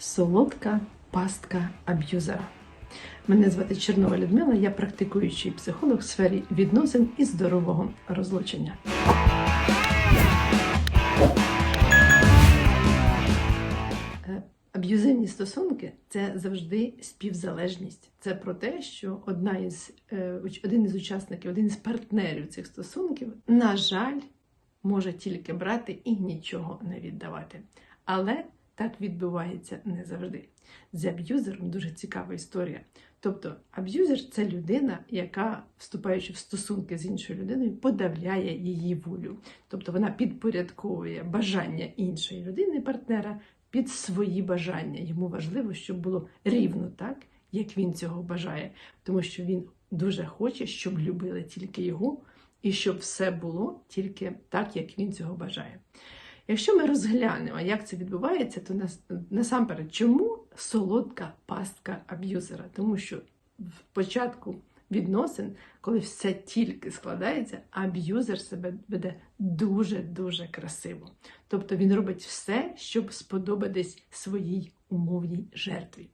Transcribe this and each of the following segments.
Солодка пастка аб'юзера. Мене звати Чернова Людмила, я практикуючий психолог в сфері відносин і здорового розлучення. Е, Аб'юзивні стосунки це завжди співзалежність. Це про те, що одна із, е, один із учасників, один із партнерів цих стосунків, на жаль, може тільки брати і нічого не віддавати. Але так відбувається не завжди. З аб'юзером дуже цікава історія. Тобто, аб'юзер це людина, яка, вступаючи в стосунки з іншою людиною, подавляє її волю. Тобто вона підпорядковує бажання іншої людини, партнера, під свої бажання. Йому важливо, щоб було рівно так, як він цього бажає, тому що він дуже хоче, щоб любили тільки його, і щоб все було тільки так, як він цього бажає. Якщо ми розглянемо, як це відбувається, то нас, насамперед, чому солодка пастка аб'юзера? Тому що в початку відносин, коли все тільки складається, аб'юзер себе веде дуже-дуже красиво. Тобто він робить все, щоб сподобатись своїй умовній жертві.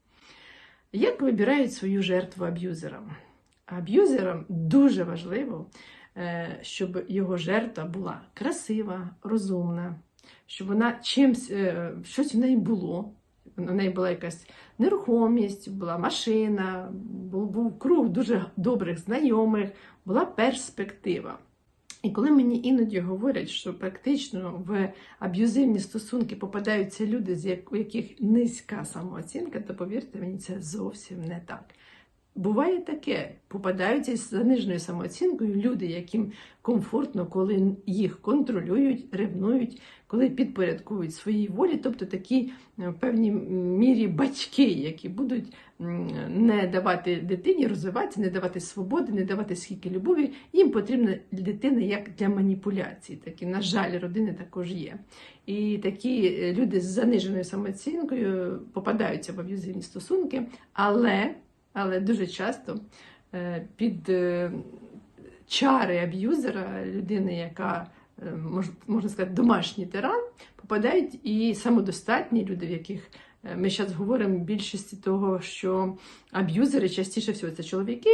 Як вибирають свою жертву аб'юзерам? Аб'юзерам дуже важливо, е, щоб його жертва була красива, розумна, щоб вона чимсь, е, щось в неї було. У неї була якась нерухомість, була машина, був, був круг дуже добрих знайомих, була перспектива. І коли мені іноді говорять, що практично в аб'юзивні стосунки попадаються люди, з яких низька самооцінка, то повірте мені, це зовсім не так. Буває таке, попадаються з заниженою самооцінкою люди, яким комфортно, коли їх контролюють, ревнують, коли підпорядковують своїй волі, тобто такі е, в певній мірі батьки, які будуть не давати дитині розвиватися, не давати свободи, не давати скільки любові. Їм потрібна дитина як для маніпуляції. Такі, на жаль, родини також є. І такі е, люди з заниженою самооцінкою попадаються в аб'юзивні стосунки, але, але дуже часто е, під е, чари аб'юзера, людини, яка е, можна сказати, домашній тиран, попадають і самодостатні люди, в яких ми зараз говоримо більшість того, що аб'юзери частіше всього це чоловіки,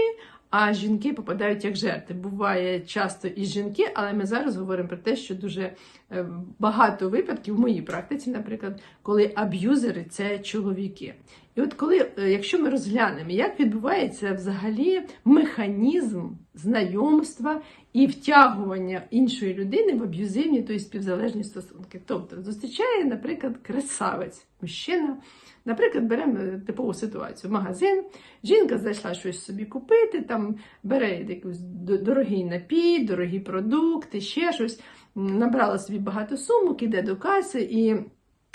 а жінки попадають як жертви. Буває часто і жінки, але ми зараз говоримо про те, що дуже е, багато випадків в моїй практиці, наприклад, коли аб'юзери це чоловіки. І от коли, е, якщо ми розглянемо, як відбувається взагалі механізм знайомства і втягування іншої людини в аб'юзивні, тобто співзалежні стосунки. Тобто зустрічає, наприклад, красавець, мужчина. Наприклад, беремо е, типову ситуацію: магазин, жінка зайшла щось собі купити, там бере якийсь дорогий напій, дорогі продукти, ще щось, набрала собі багато сумок, іде до каси і.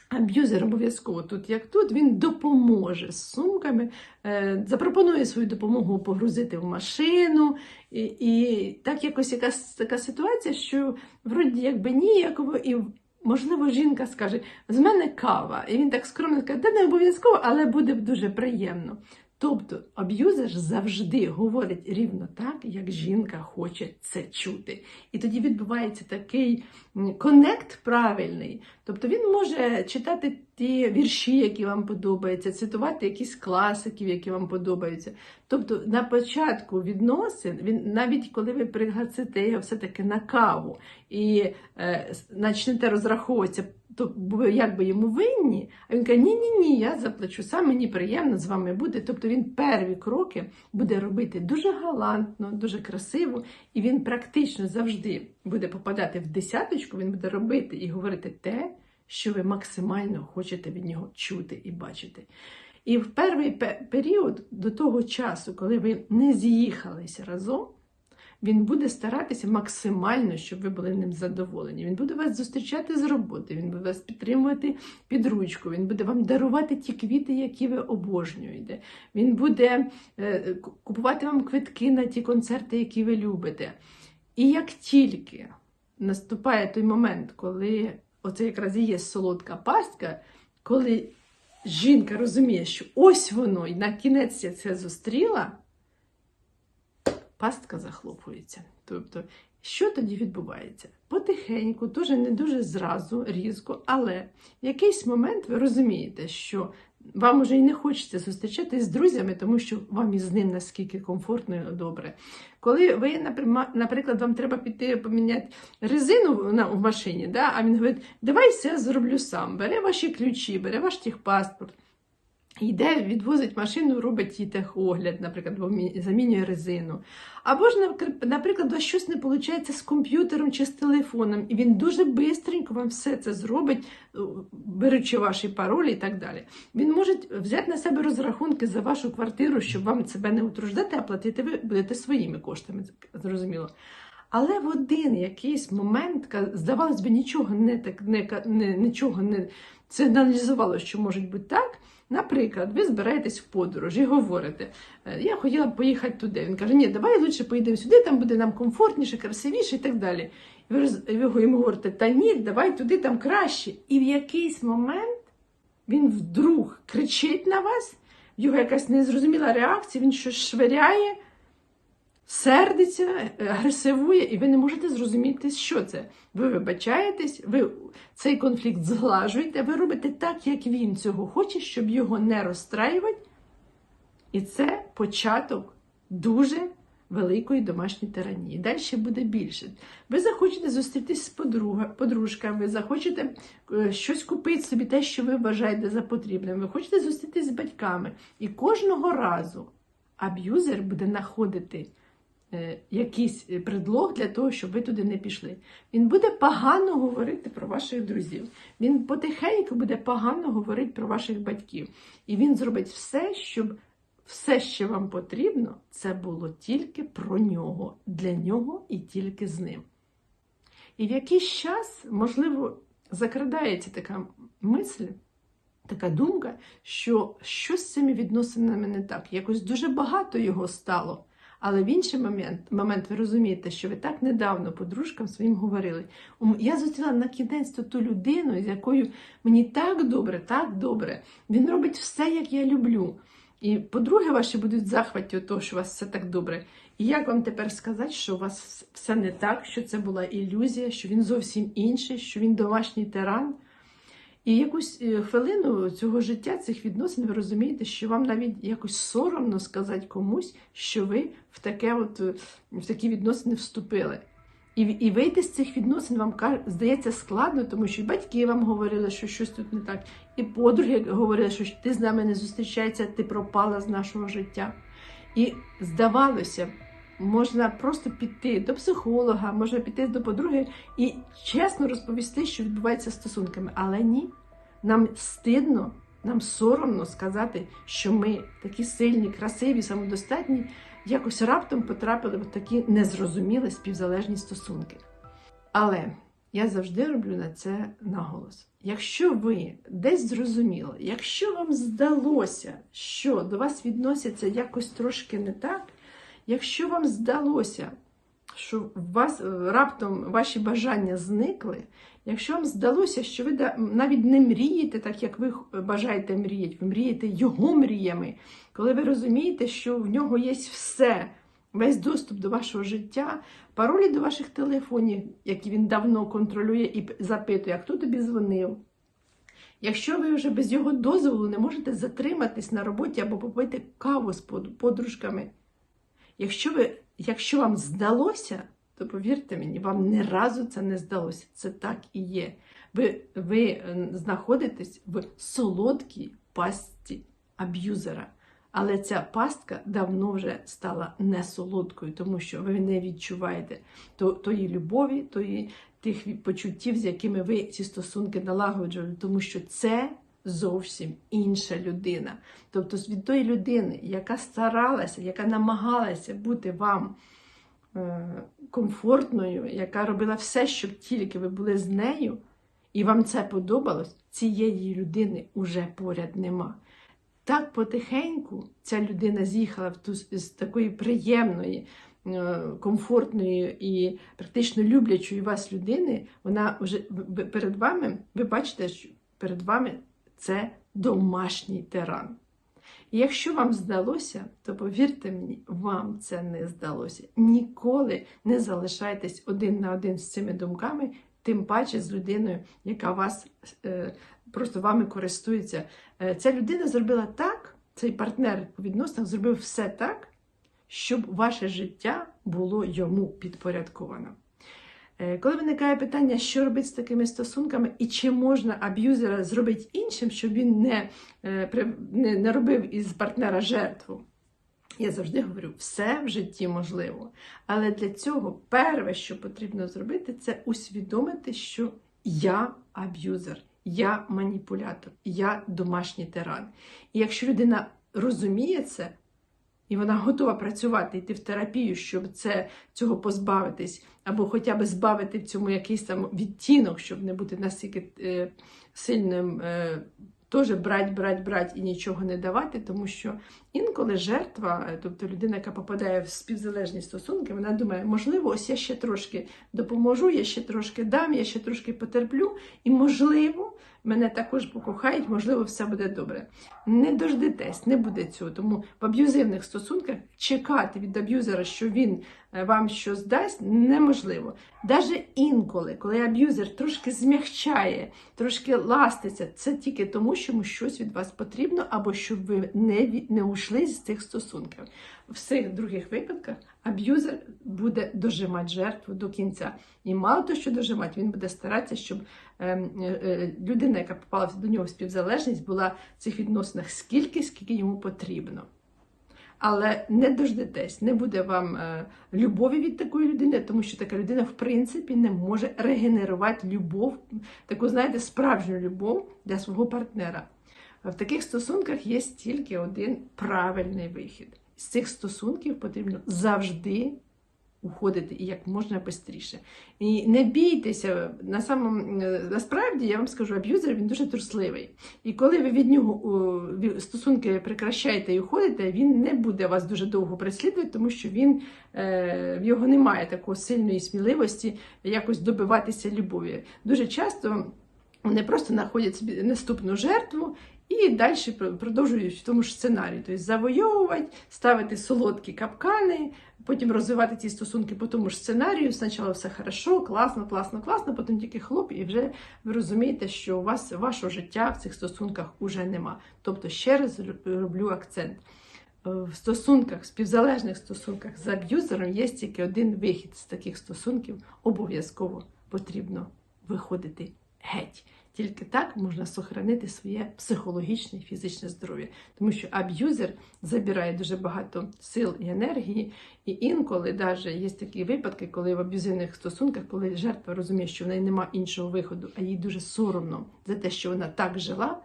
Аб'юзер обов'язково тут, як тут, він допоможе з сумками, е, запропонує свою допомогу погрузити в машину. І, і так якось якась така ситуація, що вроді якби ніяково, і можливо жінка скаже: з мене кава. І він так скромно каже, та не обов'язково, але буде дуже приємно. Тобто аб'юзер завжди говорить рівно так, як жінка хоче це чути. І тоді відбувається такий конект правильний. Тобто він може читати ті вірші, які вам подобаються, цитувати якісь класиків, які вам подобаються. Тобто на початку відносин, він навіть коли ви пригласите його все-таки на каву і е, почнете розраховуватися, то якби йому винні, а він каже, ні, ні, ні, я заплачу сам, мені приємно з вами буде. Тобто він перві кроки буде робити дуже галантно, дуже красиво, і він практично завжди буде попадати в десяточку, він буде робити і говорити те, що ви максимально хочете від нього чути і бачити. І в перший період до того часу, коли ви не з'їхалися разом, він буде старатися максимально, щоб ви були ним задоволені. Він буде вас зустрічати з роботи, він буде вас підтримувати під ручку, він буде вам дарувати ті квіти, які ви обожнюєте. Він буде е, купувати вам квитки на ті концерти, які ви любите. І як тільки наступає той момент, коли оце якраз і є солодка пастка, коли жінка розуміє, що ось воно, і на кінець я це зустріла, пастка захлопується. Тобто, що тоді відбувається? Потихеньку, дуже не дуже зразу, різко, але в якийсь момент ви розумієте, що вам уже і не хочеться зустрічатись з друзями, тому що вам із ним наскільки комфортно і добре. Коли ви, наприклад, вам треба піти поміняти резину в машині, да? а він говорить, давай все зроблю сам. Бере ваші ключі, бере ваш техпаспорт. Йде, відвозить машину, робить їй техогляд, наприклад, замінює резину. Або ж, напр- наприклад, у вас щось не виходить з комп'ютером чи з телефоном, і він дуже швидко вам все це зробить, е, беручи ваші паролі і так далі. Він може взяти на себе розрахунки за вашу квартиру, щоб вам себе не утруждати, а платити ви будете своїми коштами, зрозуміло. Але в один якийсь момент, здавалось би, нічого не так не, не нічого не сигналізувало, що може бути так. Наприклад, ви збираєтесь в подорож і говорите, «Е, я хотіла б поїхати туди. Він каже, ні, давай лучше поїдемо сюди, там буде нам комфортніше, красивіше і так далі. І ви, йому говорите, та ні, давай туди, там краще. І в якийсь момент він вдруг кричить на вас, його якась незрозуміла реакція, він щось швиряє, сердиться, е, агресивує, і ви не можете зрозуміти, що це. Ви вибачаєтесь, ви цей конфлікт зглажуєте, ви робите так, як він цього хоче, щоб його не розстраювати. І це початок дуже великої домашньої тиранії. Далі буде більше. Ви захочете зустрітись з подруга, подружками, ви захочете е, щось купити собі, те, що ви вважаєте за потрібним. Ви хочете зустрітись з батьками. І кожного разу аб'юзер буде знаходити якийсь е, предлог для того, щоб ви туди не пішли. Він буде погано говорити про ваших друзів. Він потихеньку буде погано говорити про ваших батьків. І він зробить все, щоб все, що вам потрібно, це було тільки про нього, для нього і тільки з ним. І в якийсь час, можливо, закрадається така мисль, така думка, що щось з цими відносинами не так. Якось дуже багато його стало. Але в інший момент, момент ви розумієте, що ви так недавно подружкам своїм говорили. «Ум, Я зустріла на кінець ту людину, з якою мені так добре, так добре. Він робить все, як я люблю. І подруги ваші будуть в захваті того, що у вас все так добре. І як вам тепер сказати, що у вас все не так, що це була ілюзія, що він зовсім інший, що він домашній тиран? І якусь е, хвилину цього життя, цих відносин, ви розумієте, що вам навіть якось соромно сказати комусь, що ви в таке от е, в такі відносини вступили. І, і вийти з цих відносин вам здається складно, тому що і батьки вам говорили, що щось тут не так, і подруги говорили, що ти з нами не зустрічаєшся, ти пропала з нашого життя. І здавалося, можна просто піти до психолога, можна піти до подруги і чесно розповісти, що відбувається з стосунками. Але ні, нам стидно, нам соромно сказати, що ми такі сильні, красиві, самодостатні, якось раптом потрапили в такі незрозумілі співзалежні стосунки. Але я завжди роблю на це наголос. Якщо ви десь зрозуміли, якщо вам здалося, що до вас відносяться якось трошки не так, якщо вам здалося, що вас е, раптом ваші бажання зникли, якщо вам здалося, що ви навіть не мрієте так, як ви бажаєте мріяти, ви мрієте його мріями, коли ви розумієте, що в нього є все, весь доступ до вашого життя, паролі до ваших телефонів, які він давно контролює і запитує, а хто тобі дзвонив. Якщо ви вже без його дозволу не можете затриматись на роботі або попити каву з подружками, якщо, ви, якщо вам здалося, то повірте мені, вам ні разу це не здалося. Це так і є. Ви, ви е, знаходитесь в солодкій пастці аб'юзера. Але ця пастка давно вже стала не солодкою, тому що ви не відчуваєте тої любові, тої, тих почуттів, з якими ви ці стосунки налагоджували, тому що це зовсім інша людина. Тобто від тої людини, яка старалася, яка намагалася бути вам е, комфортною, яка робила все, щоб тільки ви були з нею, і вам це подобалось, цієї людини уже поряд нема. Так потихеньку ця людина з'їхала в ту з такої приємної, е, комфортної і практично люблячої вас людини. Вона вже перед вами, ви бачите, що перед вами це домашній тиран. І якщо вам здалося, то повірте мені, вам це не здалося. Ніколи не залишайтесь один на один з цими думками тим паче з людиною, яка вас е, просто вами користується. Е, ця людина зробила так, цей партнер у відносинах зробив все так, щоб ваше життя було йому підпорядковано. Е, Коли виникає питання, що робити з такими стосунками, і чи можна аб'юзера зробити іншим, щоб він не, е, не, не робив із партнера жертву, я завжди говорю, все в житті можливо. Але для цього перше, що потрібно зробити, це усвідомити, що я аб'юзер, я маніпулятор, я домашній тиран. І якщо людина розуміє це, і вона готова працювати, йти в терапію, щоб це, цього позбавитись, або хоча б збавити цьому якийсь там відтінок, щоб не бути настільки е, сильним, е, теж брать, брать, брать і нічого не давати, тому що інколи жертва, е, тобто людина, яка попадає в співзалежні стосунки, вона думає, можливо, ось я ще трошки допоможу, я ще трошки дам, я ще трошки потерплю, і можливо, мене також покохають, можливо, все буде добре. Не дождетесь, не буде цього. Тому в аб'юзивних стосунках чекати від аб'юзера, що він е, вам щось дасть, неможливо. Даже інколи, коли аб'юзер трошки змягчає, трошки ластиться, це тільки тому, що йому щось від вас потрібно, або щоб ви не, не ушли з цих стосунків. В всіх других випадках аб'юзер буде дожимати жертву до кінця. І мало того, що дожимати, він буде старатися, щоб ем, е, е, людина, яка попала до нього в співзалежність, була в цих відносинах скільки, скільки йому потрібно. Але не дождетесь, не буде вам е, любові від такої людини, тому що така людина, в принципі, не може регенерувати любов, таку, знаєте, справжню любов для свого партнера. В таких стосунках є тільки один правильний вихід. З цих стосунків потрібно завжди уходити і як можна швидше. І не бійтеся, на самом, е, насправді я вам скажу, аб'юзер він дуже трусливий. І коли ви від нього стосунки прекращаєте і уходите, він не буде вас дуже довго переслідувати, тому що він е, в його немає такої сильної сміливості якось добиватися любові. Дуже часто вони просто знаходять собі наступну жертву. І далі продовжують в тому ж сценарії, тобто завойовувати, ставити солодкі капкани, потім розвивати ці стосунки по тому ж сценарію. Спочатку все хорошо, класно, класно, класно, потім тільки хлоп, і вже ви розумієте, що у вас вашого життя в цих стосунках уже нема. Тобто, ще раз роблю акцент. Е, В стосунках, в співзалежних стосунках з аб'юзером є тільки один вихід з таких стосунків. Обов'язково потрібно виходити геть. Тільки так можна сохранити своє психологічне і фізичне здоров'я, тому що аб'юзер забирає дуже багато сил і енергії, і інколи навіть є такі випадки, коли в аб'юзивних стосунках, коли жертва розуміє, що в неї немає іншого виходу, а їй дуже соромно за те, що вона так жила.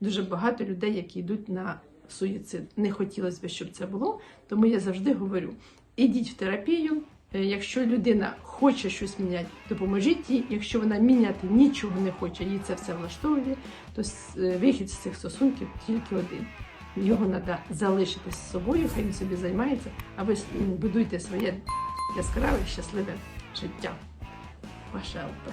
Дуже багато людей, які йдуть на суїцид. Не хотілося б, щоб це було. Тому я завжди говорю: ідіть в терапію. Е, Якщо людина хоче щось міняти, допоможіть їй. Якщо вона міняти нічого не хоче, їй це все влаштовує, то е, вихід з цих стосунків тільки один. Його треба залишити з собою, хай він собі займається, а ви будуйте своє яскраве, щасливе життя. Ваше ЛП.